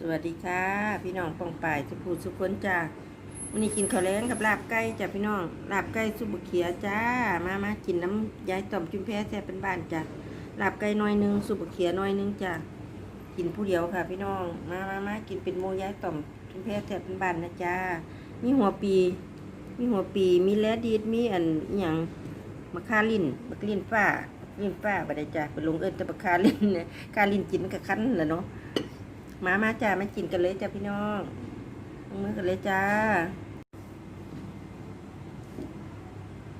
สวัสดีค่ะ พี่น้องปองป่ายสุภูสุคนจ้าวันนี้กินข้าวแล้งกับลาบไก่จ้ะพี่น้องลาบไก่สุบเขียจ้ามามากินน้ำยายต่อมจุ่มแพ้แซ่บเป็นบ้านจ้ะลาบไก่หน้อยหนึงสุบเขียหน้อยหนึงจ้ะกินผู้เดียวค่ะ พี่น้องมามามากินเป็นโมยายต่อมจุ่มแพ้แซ่บเป็นบ้านนะจ้ามีหัวปี มีหัวปีมีแลดีดมีอันอย่างมะคาลินมะคาลินฟ้ามะคาลินฟ้าบัดนี้จ้ะเป็นลงเอิญแต่มะคาลินเนี่ยคาลินกินกับคั้นแหละเนาะ มามาจ้ามากินกันเลยจ้าพี่น้องลงมือกันเลยจ้า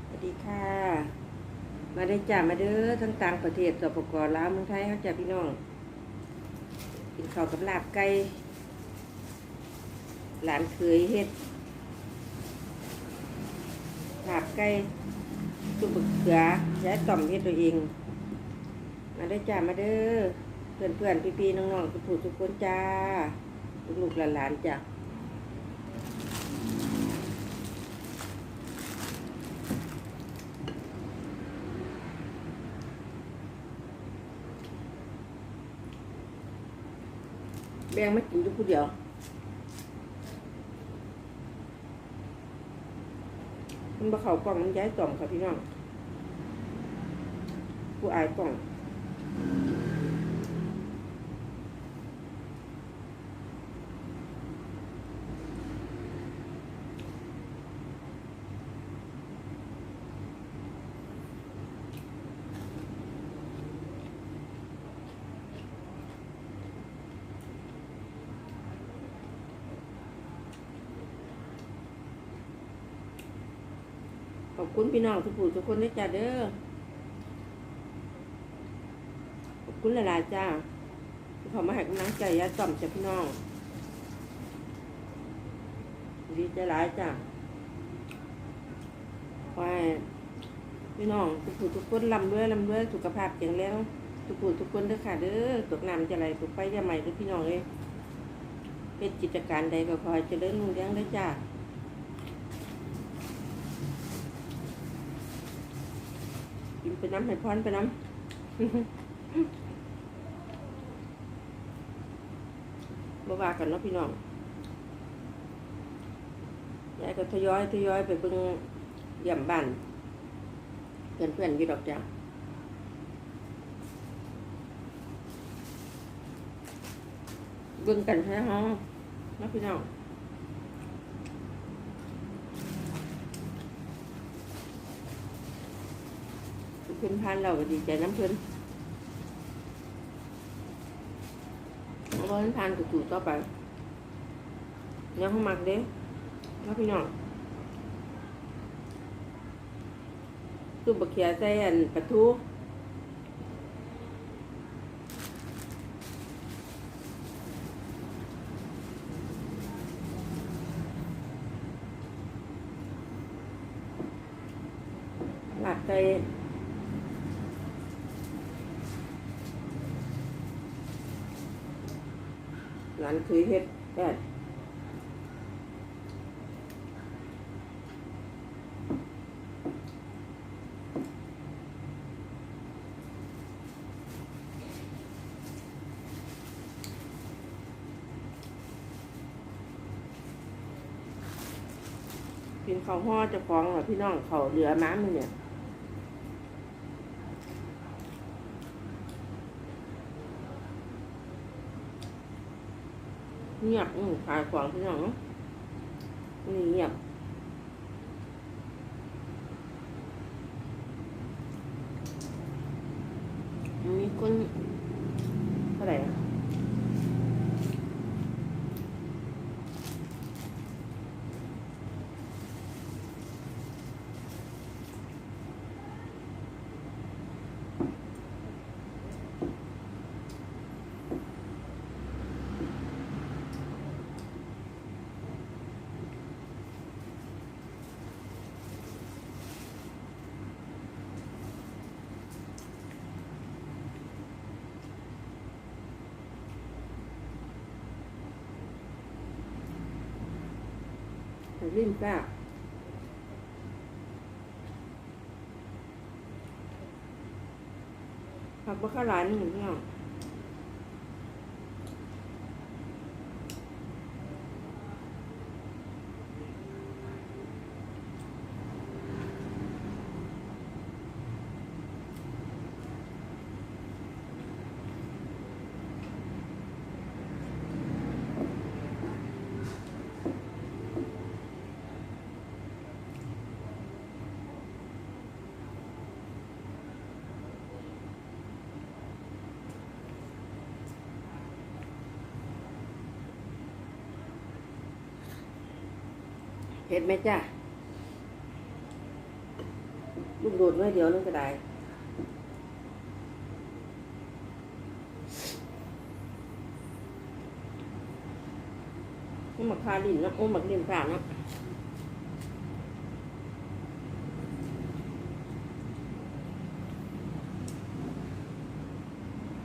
สวัสดีค่ะ มาได้จ้ามาเด้อทั้งต่างประเทศสปกลาวเมืองไทยเขาจ้าพี่น้อง กินข้าวกับลาบไก่ หลานเคยเฮ็ดลาบไก่ตุบกเขือย้ายต่อมเฮ็ดตัวเอง มาได้จ้ามาเด้อ เพื่อนเพื่อนพี่พี่ๆน้องๆทุกผู้ทุกคนจ้า ลูกหลานจ้ะแบงไม่กินทุกผู้เดียวมันบ่เข้ากล่องมันย้ายกล่องค่ะพี่น้องผู้อายกล่อง ขอบคุณพี่น้องทุกผู้ทุกคนด้วยจ้าเด้อ ขอบคุณหลายๆจ้าที่เขามาให้กำลังใจยาต่อมจากพี่น้อง ดีใจหลายจ้าขอให้พี่น้องทุกผู้ทุกคนลำด้วยลำด้วยสุขภาพแข็งแรงทุกผู้ทุกคนเด้อค่ะเด้อตกน้ำจะไหลตกไปจะใหม่ด้อพี่น้องเอ้ยเป็นกิจการใดก็ขอให้เจริญรุ่งเรืองเด้จ้า กิน ไปน้ำให้พรไปน้ำบ่ว่ากันเนาะพี่น้องยายก็ทยอยทยอยไปเบิ่งเยี่ยมบ้านเพื่อนเพื่อนอยู่ดอกจ้ะเบิ่งกันแท้ห้องเนาะพี่น้อง เพื่นพันเราก็ดีใจน้ำเพื่นเอาเพื่นพันจู่ๆต่อไปยังเขามักเด้แล้วพี่น้องตุ่มบะเขียใส่อันปลาทูหลัดใส่ หลานเคยเฮ็ดแอดกินข้าวห่อจะฟ้องเหรอพี่น้องเขาเหลือม้ามือเนี่ย เงียบอืมขายของพี่น้องนี่เงียบมีคน ริมก้าผักบะข้าหลายหนึ่งพี่น้อง เผ็ดไหมจ้าลูกโดดไว้เดี๋ยวนึงก็ได้หมักคาลินนะโอ้หมักเลียมผ่านเนะ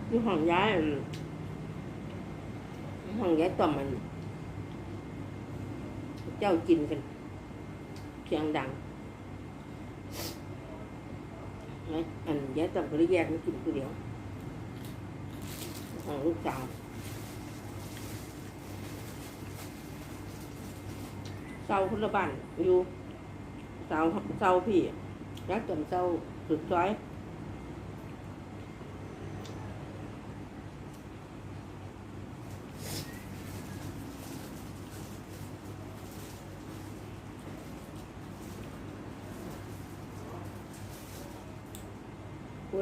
นี่ห้องย้ายห้องย้ายต่อมมัน เจ้ากินกัน สียงดังไหมอันย้ายต่อมก็เลยแยกไม่กินคือเดียวของลูกสาวเศร้าคนละบ้านอยู่เศร้าเศร้าพี่ย้ายต่อมเศร้าสุดซอย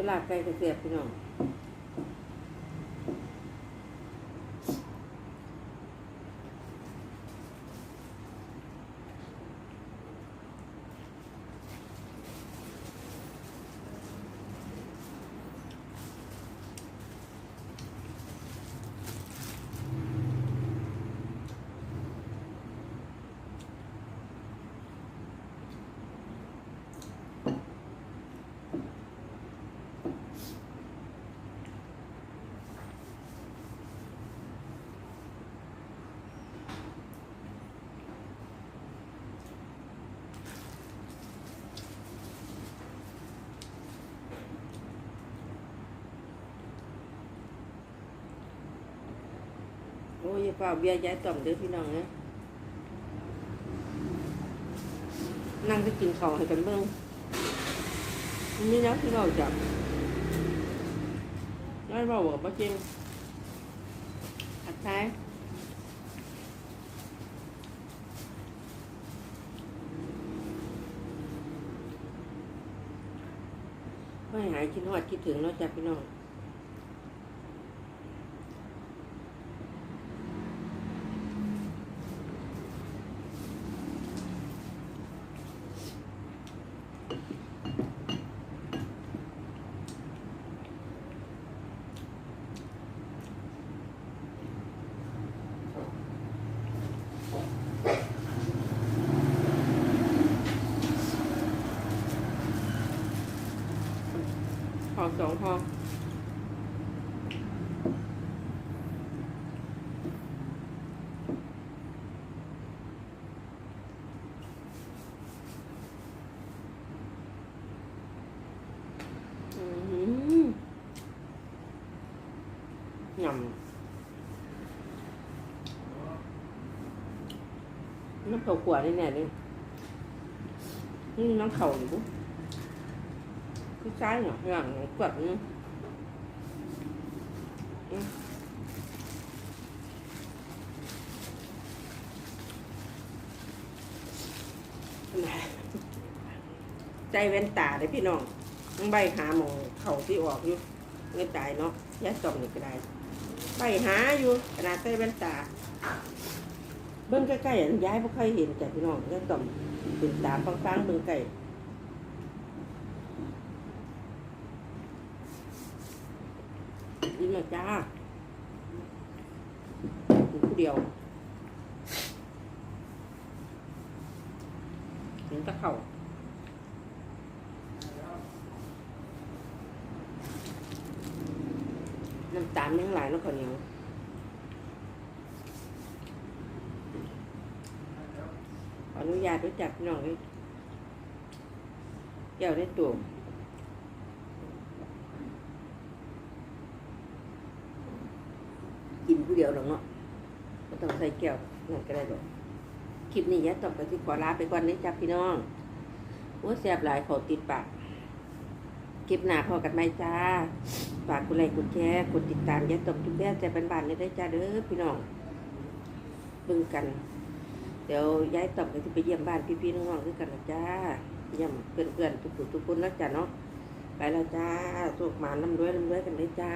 ลาบไก่กระเสียบพี่น้องโอย่าเป่าเบียร์ย้ายต่อมเด้อพี่น้องนะนั่งจะกินข้าวให้กันเบิ่งนี่นะที่เราจับนั่นบอกว่าป้าจริงอัดท้ายไม่หายคิดฮอดคิดถึงเนาะจ้ะพี่น้อง สองพออืมยำน้ำเข่าขวดนี่แน่เลยนี่น้ำเข่าอยู่ ปุ๊ cái trái nhỏ gần nó quật nữa Ừ. ใจเว้นตาเลยพี่น้องต้องใบหาหมองเข่าที่ออกอยู่เงินตายเนาะยัดจอมนี่ก็ได้ใบหาอยู่ขนาดใจเว้นตาเบิ้งใกล้ๆอันย้ายไม่ค่อยเห็นจ้ะพี่น้องยัดจอมเป็นตาฟังๆเบิ้งไก่ นี่แหละจ้าอยู่ผู้เดียวเห็นตะเข่าน้ำตาลแม่งหลายแล้วข้าเหนียวขออนุญาตรู้จักพี่น้องเลยเกี่ยวได้ตัว กินผู้ เดียวหรอกเนาะไม่ต้องใส่แก้วนั่นก็ได้ดอกคลิปนี้ยะต่อไปที่ขอลาไปก่อนนี้จ้าพี่น้องว่าแซ่บหลายขอติดปากคลิปหนาพอกันไหมจ้าฝากกดไลค์กดแชร์กดติดตามยะต่อทุกแม่ใจบันๆเลยได้จ้าเด้อพี่น้องบิ่งกัน เดี๋ยวย้ายต่อไปที่ไปเยี่ยมบ้านพี่ๆน้องๆด้วยกันนะจ้าเยี่ยมเพื่อนๆทุกๆทุกคนแล้วจ้าเนาะไปแล้วจ้าสุกหมาน้ำด้วยน้ำด้วยกันเลยจ้า